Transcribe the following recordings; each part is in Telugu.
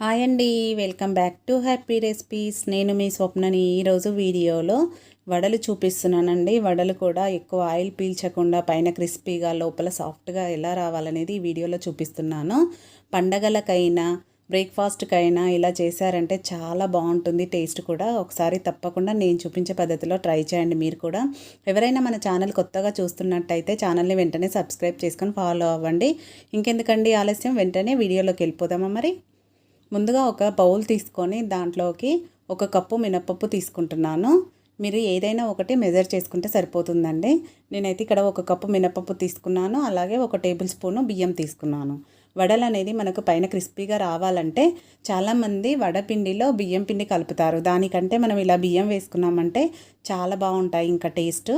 హాయ్ అండి welcome back to happy recipes. నేను మీ స్వప్నని ఈరోజు వీడియోలో వడలు చూపిస్తున్నానండి. వడలు కూడా ఎక్కువ ఆయిల్ పీల్చకుండా పైన క్రిస్పీగా లోపల సాఫ్ట్గా ఎలా రావాలనేది ఈ వీడియోలో చూపిస్తున్నాను. పండగలకైనా బ్రేక్ఫాస్ట్కైనా ఇలా చేశారంటే చాలా బాగుంటుంది. టేస్ట్ కూడా ఒకసారి తప్పకుండా నేను చూపించే పద్ధతిలో ట్రై చేయండి మీరు కూడా. ఎవరైనా మన ఛానల్ కొత్తగా చూస్తున్నట్టయితే ఛానల్ని వెంటనే సబ్స్క్రైబ్ చేసుకొని ఫాలో అవ్వండి. ఇంకెందుకండి ఆలస్యం? వెంటనే వీడియోలోకి వెళ్ళిపోదామా మరి? ముందుగా ఒక బౌల్ తీసుకొని దాంట్లోకి ఒక కప్పు మినపప్పు తీసుకుంటున్నాను. మీరు ఏదైనా ఒకటి మెజర్ చేసుకుంటే సరిపోతుందండి. నేనైతే ఇక్కడ ఒక కప్పు మినపప్పు తీసుకున్నాను. అలాగే ఒక టేబుల్ స్పూను బియ్యం తీసుకున్నాను. వడలు అనేది మనకు పైన క్రిస్పీగా రావాలంటే చాలామంది వడపిండిలో బియ్యం పిండి కలుపుతారు. దానికంటే మనం ఇలా బియ్యం వేసుకున్నామంటే చాలా బాగుంటాయి ఇంకా టేస్ట్.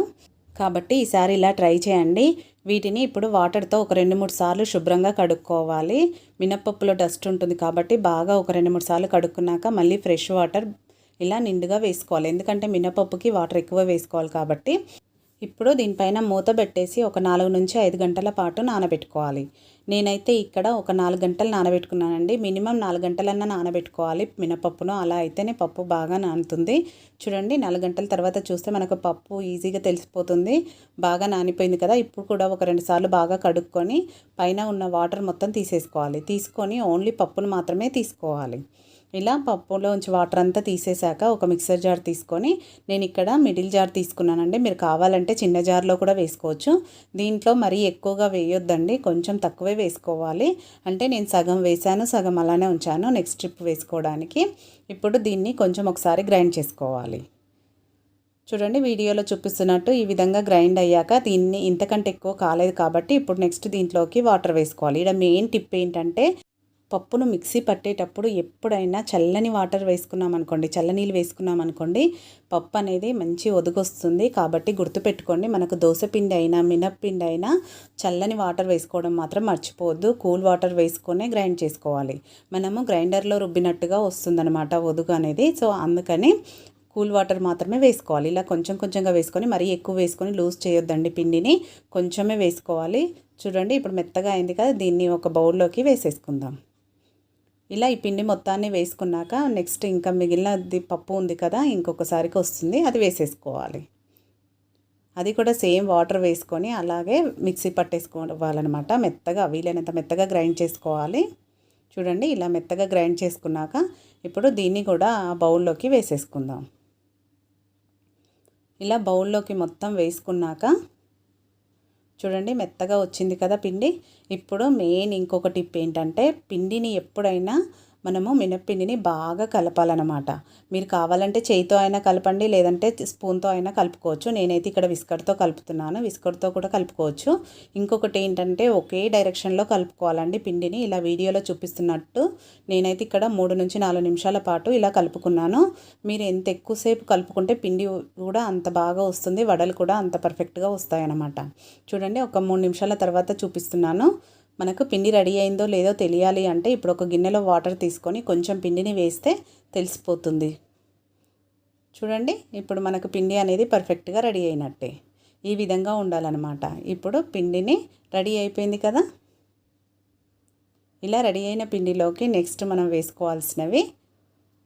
కాబట్టి ఈసారి ఇలా ట్రై చేయండి. వీటిని ఇప్పుడు వాటర్తో ఒక రెండు మూడు సార్లు శుభ్రంగా కడుక్కోవాలి. మినప్పప్పులో డస్ట్ ఉంటుంది కాబట్టి బాగా ఒక రెండు మూడు సార్లు కడుక్కున్నాక మళ్ళీ ఫ్రెష్ వాటర్ ఇలా నిండుగా వేసుకోవాలి. ఎందుకంటే మినపప్పుకి వాటర్ ఎక్కువ వేసుకోవాలి కాబట్టి ఇప్పుడు దీనిపైన మూత పెట్టేసి ఒక నాలుగు నుంచి ఐదు గంటల పాటు నానబెట్టుకోవాలి. నేనైతే ఇక్కడ ఒక నాలుగు గంటలు నానబెట్టుకున్నానండి. మినిమం నాలుగు గంటలన్నా నానబెట్టుకోవాలి. మినపప్పును అలా అయితేనే పప్పు బాగా నానుతుంది. చూడండి నాలుగు గంటల తర్వాత చూస్తే మనకు పప్పు ఈజీగా తెలిసిపోతుంది. బాగా నానిపోయింది కదా. ఇప్పుడు కూడా ఒక రెండు సార్లు బాగా కడుక్కొని పైన ఉన్న వాటర్ మొత్తం తీసేసుకోవాలి. తీసుకొని ఓన్లీ పప్పును మాత్రమే తీసుకోవాలి. ఇలా పప్పులోంచి వాటర్ అంతా తీసేశాక ఒక మిక్సర్ జార్ తీసుకొని నేను ఇక్కడ మిడిల్ జార్ తీసుకున్నానండి. మీరు కావాలంటే చిన్న జార్లో కూడా వేసుకోవచ్చు. దీంట్లో మరీ ఎక్కువగా వేయొద్దండి. కొంచెం తక్కువే వేసుకోవాలి. అంటే నేను సగం వేసాను సగం అలానే ఉంచాను నెక్స్ట్ ట్రిప్ వేసుకోవడానికి. ఇప్పుడు దీన్ని కొంచెం ఒకసారి గ్రైండ్ చేసుకోవాలి. చూడండి వీడియోలో చూపిస్తున్నట్టు ఈ విధంగా గ్రైండ్ అయ్యాక దీన్ని ఇంతకంటే ఎక్కువ కాలేదు కాబట్టి ఇప్పుడు నెక్స్ట్ దీంట్లోకి వాటర్ వేసుకోవాలి. ఇక్కడ మెయిన్ టిప్ ఏంటంటే పప్పును మిక్సీ పట్టేటప్పుడు ఎప్పుడైనా చల్లని వాటర్ వేసుకున్నాం అనుకోండి చల్లనీళ్ళు వేసుకున్నాం అనుకోండి పప్పు అనేది మంచి ఒదుగొస్తుంది. కాబట్టి గుర్తుపెట్టుకోండి మనకు దోశపిండి అయినా మినప్పిండి అయినా చల్లని వాటర్ వేసుకోవడం మాత్రం మర్చిపోవద్దు. కూల్ వాటర్ వేసుకొనే గ్రైండ్ చేసుకోవాలి. మనము గ్రైండర్లో రుబ్బినట్టుగా వస్తుందన్నమాట ఒదుగు అనేది. సో అందుకని కూల్ వాటర్ మాత్రమే వేసుకోవాలి. ఇలా కొంచెం కొంచెంగా వేసుకొని మరీ ఎక్కువ వేసుకొని లూజ్ చేయొద్దండి పిండిని. కొంచెమే వేసుకోవాలి. చూడండి ఇప్పుడు మెత్తగా అయింది కదా దీన్ని ఒక బౌల్లోకి వేసేసుకుందాం. ఇలా ఈ పిండి మొత్తాన్ని వేసుకున్నాక నెక్స్ట్ ఇంకా మిగిలినది పప్పు ఉంది కదా ఇంకొకసారికి వస్తుంది అది వేసేసుకోవాలి. అది కూడా సేమ్ వాటర్ వేసుకొని అలాగే మిక్సీ పట్టేసుకోవాలన్నమాట. మెత్తగా వీలైనంత మెత్తగా గ్రైండ్ చేసుకోవాలి. చూడండి ఇలా మెత్తగా గ్రైండ్ చేసుకున్నాక ఇప్పుడు దీన్ని కూడా ఆ బౌల్లోకి వేసేసుకుందాం. ఇలా బౌల్లోకి మొత్తం వేసుకున్నాక చూడండి మెత్తగా వచ్చింది కదా పిండి. ఇప్పుడు మెయిన్ ఇంకొక టిప్ ఏంటంటే పిండిని ఎప్పుడైనా మనము మినప్పిండిని బాగా కలపాలన్నమాట. మీరు కావాలంటే చేయితో అయినా కలపండి లేదంటే స్పూన్తో అయినా కలుపుకోవచ్చు. నేనైతే ఇక్కడ విస్కర్తో కలుపుతున్నాను. విస్కర్తో కూడా కలుపుకోవచ్చు. ఇంకొకటి ఏంటంటే ఒకే డైరెక్షన్లో కలుపుకోవాలండి పిండిని. ఇలా వీడియోలో చూపిస్తున్నట్టు నేనైతే ఇక్కడ మూడు నుంచి నాలుగు నిమిషాల పాటు ఇలా కలుపుకున్నాను. మీరు ఎంత ఎక్కువసేపు కలుపుకుంటే పిండి కూడా అంత బాగా వస్తుంది వడలు కూడా అంత పర్ఫెక్ట్గా వస్తాయన్నమాట. చూడండి ఒక మూడు నిమిషాల తర్వాత చూపిస్తున్నాను. మనకు పిండి రెడీ అయిందో లేదో తెలియాలి అంటే ఇప్పుడు ఒక గిన్నెలో వాటర్ తీసుకొని కొంచెం పిండిని వేస్తే తెలిసిపోతుంది. చూడండి ఇప్పుడు మనకు పిండి అనేది పర్ఫెక్ట్గా రెడీ అయినట్టే. ఈ విధంగా ఉండాలన్నమాట. ఇప్పుడు పిండిని రెడీ అయిపోయింది కదా? ఇలా రెడీ అయిన పిండిలోకి నెక్స్ట్ మనం వేసుకోవాల్సినవి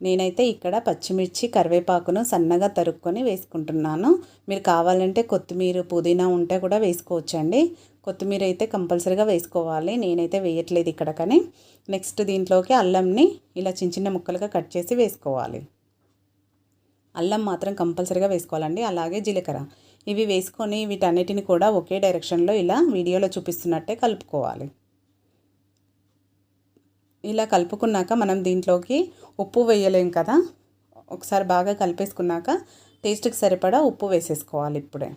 నేనైతే ఇక్కడ పచ్చిమిర్చి కరివేపాకును సన్నగా తరుక్కొని వేసుకుంటున్నాను. మీరు కావాలంటే కొత్తిమీర పుదీనా ఉంటే కూడా వేసుకోవచ్చండి. కొత్తిమీర అయితే కంపల్సరీగా వేసుకోవాలి. నేనైతే వేయట్లేదు ఇక్కడ కానీ. నెక్స్ట్ దీంట్లోకి అల్లంని ఇలా చిన్న చిన్న ముక్కలుగా కట్ చేసి వేసుకోవాలి. అల్లం మాత్రం కంపల్సరీగా వేసుకోవాలండి. అలాగే జీలకర్ర. ఇవి వేసుకొని వీటన్నిటిని కూడా ఒకే డైరెక్షన్లో ఇలా వీడియోలో చూపిస్తున్నట్టే కలుపుకోవాలి. ఇలా కలుపుకున్నాక మనం దీంట్లోకి ఉప్పు వేయలేం కదా. ఒకసారి బాగా కలిపేసుకున్నాక టేస్ట్కి సరిపడా ఉప్పు వేసేసుకోవాలి ఇప్పుడే.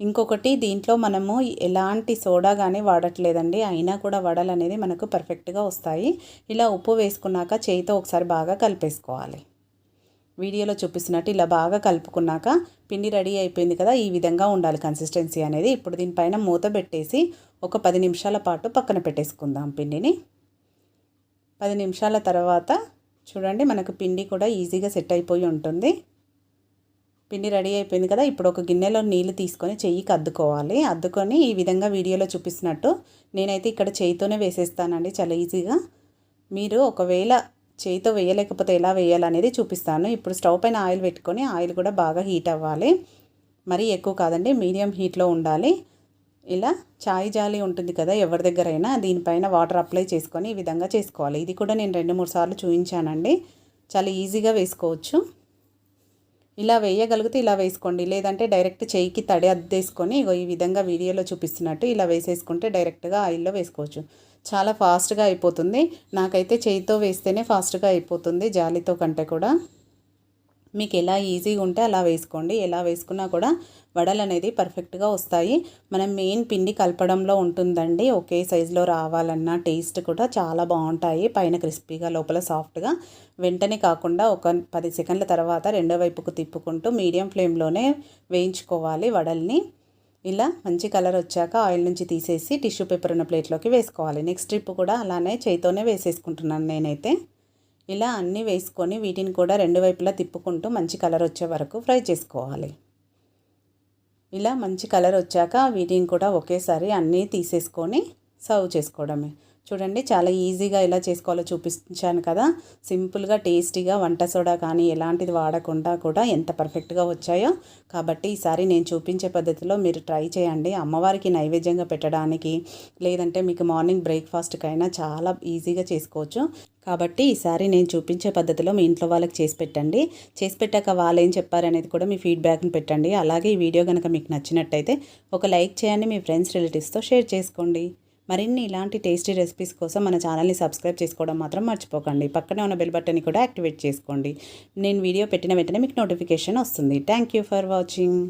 ఇంకొకటి దీంట్లో మనము ఎలాంటి సోడా కానీ వాడట్లేదండి. అయినా కూడా వడలు అనేది మనకు పర్ఫెక్ట్గా వస్తాయి. ఇలా ఉప్పు వేసుకున్నాక చేయితో ఒకసారి బాగా కలిపేసుకోవాలి. వీడియోలో చూపిస్తున్నట్టు ఇలా బాగా కలుపుకున్నాక పిండి రెడీ అయిపోయింది కదా ఈ విధంగా ఉండాలి కన్సిస్టెన్సీ అనేది. ఇప్పుడు దీనిపైన మూత పెట్టేసి ఒక పది నిమిషాల పాటు పక్కన పెట్టేసుకుందాం పిండిని. పది నిమిషాల తర్వాత చూడండి మనకు పిండి కూడా ఈజీగా సెట్ అయిపోయి ఉంటుంది. పిండి రెడీ అయిపోయింది కదా ఇప్పుడు ఒక గిన్నెలో నీళ్ళు తీసుకొని చెయ్యికి అద్దుకోవాలి. అద్దుకొని ఈ విధంగా వీడియోలో చూపిస్తున్నట్టు నేనైతే ఇక్కడ చేయితోనే వేసేస్తానండి చాలా ఈజీగా. మీరు ఒకవేళ చేయితో వేయలేకపోతే ఎలా వేయాలనేది చూపిస్తాను. ఇప్పుడు స్టవ్ పైన ఆయిల్ పెట్టుకొని ఆయిల్ కూడా బాగా హీట్ అవ్వాలి. మరీ ఎక్కువ కాదండి మీడియం హీట్లో ఉండాలి. ఇలా చాయ్ జాలి ఉంటుంది కదా ఎవరి దగ్గరైనా దీనిపైన వాటర్ అప్లై చేసుకొని ఈ విధంగా చేసుకోవాలి. ఇది కూడా నేను రెండు మూడు సార్లు చూపించానండి చాలా ఈజీగా వేసుకోవచ్చు. ఇలా వేయగలిగితే ఇలా వేసుకోండి. లేదంటే డైరెక్ట్ చేయికి తడి అద్దేసుకొని ఇగో ఈ విధంగా వీడియోలో చూపిస్తున్నట్టు ఇలా వేసేసుకుంటే డైరెక్ట్గా ఆయిల్లో వేసుకోవచ్చు. చాలా ఫాస్ట్గా అయిపోతుంది. నాకైతే చేయితో వేస్తేనే ఫాస్ట్గా అయిపోతుంది జాలితో కంటే కూడా. మీకు ఎలా ఈజీగా ఉంటే అలా వేసుకోండి. ఎలా వేసుకున్నా కూడా వడలు అనేది పర్ఫెక్ట్గా వస్తాయి. మనం మెయిన్ పిండి కలపడంలో ఉంటుందండి. ఒకే సైజులో రావాలన్న టేస్ట్ కూడా చాలా బాగుంటాయి. పైన క్రిస్పీగా లోపల సాఫ్ట్గా వెంటనే కాకుండా ఒక పది సెకండ్ల తర్వాత రెండో వైపుకు తిప్పుకుంటూ మీడియం ఫ్లేమ్లోనే వేయించుకోవాలి వడల్ని. ఇలా మంచి కలర్ వచ్చాక ఆయిల్ నుంచి తీసేసి టిష్యూ పేపర్ ఉన్న ప్లేట్లోకి వేసుకోవాలి. నెక్స్ట్ ట్రిప్ కూడా అలానే చేయితోనే వేసేసుకుంటున్నాను నేనైతే. ఇలా అన్నీ వేసుకొని వీటిని కూడా రెండు వైపులా తిప్పుకుంటూ మంచి కలర్ వచ్చే వరకు ఫ్రై చేసుకోవాలి. ఇలా మంచి కలర్ వచ్చాక వీటిని కూడా ఒకేసారి అన్నీ తీసేసుకొని సర్వ్ చేసుకోవడమే. చూడండి చాలా ఈజీగా ఎలా చేసుకోవాలో చూపించాను కదా. సింపుల్గా టేస్టీగా వంట సోడా కానీ ఎలాంటిది వాడకుండా కూడా ఎంత పర్ఫెక్ట్గా వచ్చాయో. కాబట్టి ఈసారి నేను చూపించే పద్ధతిలో మీరు ట్రై చేయండి. అమ్మవారికి నైవేద్యంగా పెట్టడానికి లేదంటే మీకు మార్నింగ్ బ్రేక్ఫాస్ట్కైనా చాలా ఈజీగా చేసుకోవచ్చు. కాబట్టి ఈసారి నేను చూపించే పద్ధతిలో మీ ఇంట్లో వాళ్ళకి చేసి పెట్టండి. చేసి పెట్టాక వాళ్ళు ఏం చెప్పారనేది కూడా మీ ఫీడ్బ్యాక్ని పెట్టండి. అలాగే ఈ వీడియో కనుక మీకు నచ్చినట్టయితే ఒక లైక్ చేయండి మీ ఫ్రెండ్స్ రిలేటివ్స్తో షేర్ చేసుకోండి. మరిన్ని ఇలాంటి టేస్టీ రెసిపీస్ కోసం మన ఛానల్ని సబ్స్క్రైబ్ చేసుకోవడం మాత్రం మర్చిపోకండి. పక్కనే ఉన్న బెల్ బటన్ని కూడా యాక్టివేట్ చేసుకోండి. నేను వీడియో పెట్టిన వెంటనే మీకు నోటిఫికేషన్ వస్తుంది. Thank you for watching